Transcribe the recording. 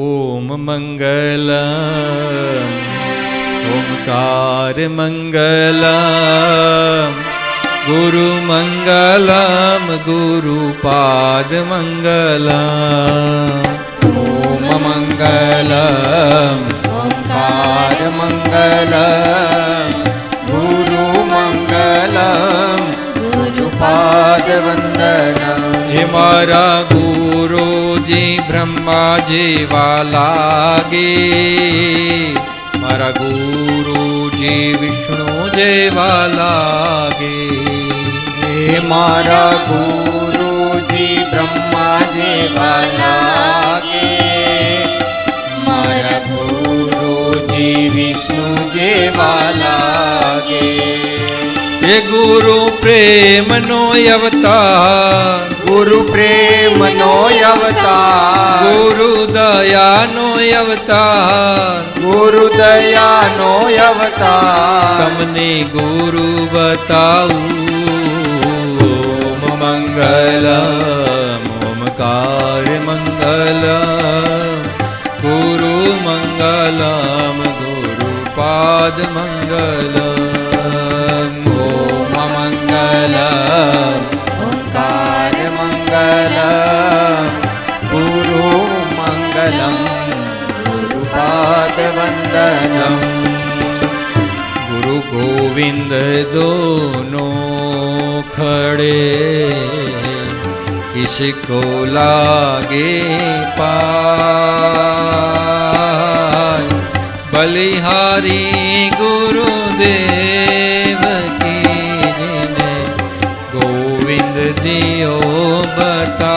ॐ मङ्गलम् ओङ्कारमङ्गलम् गुरुमङ्गलं गुरुपादमङ्गलम् ॐ मङ्गलम् गुरु गुरुमङ्गलं गुरुपादवन्दनं हे मारा गुरु ગુરુજી બ્રહ્મા જેવા લાગે. મારા ગુરુજી વિષ્ણુ જેવા લાગે. હે મારા ગુરુજી બ્રહ્મા જેવા લાગે. મારા ગુરુજી વિષ્ણુ જેવા લાગે. હે ગુરુ પ્રેમનો અવતાર. ગુરુ પ્રેમનો અવતાર. ગુરુ દયાનો અવતાર. ગુરુ દયાનો અવતાર. તમને ગુરુ બતાવું. ઓમ મંગલમ ઓમકાર મંગલ ગુરુ મંગલમ ગુરુ પાદ ઓમ वदनं गुरु गोविंद दोनों खड़े। किसको लागे पाय बलिहारी गुरुदेव की गोविंद दियो बता।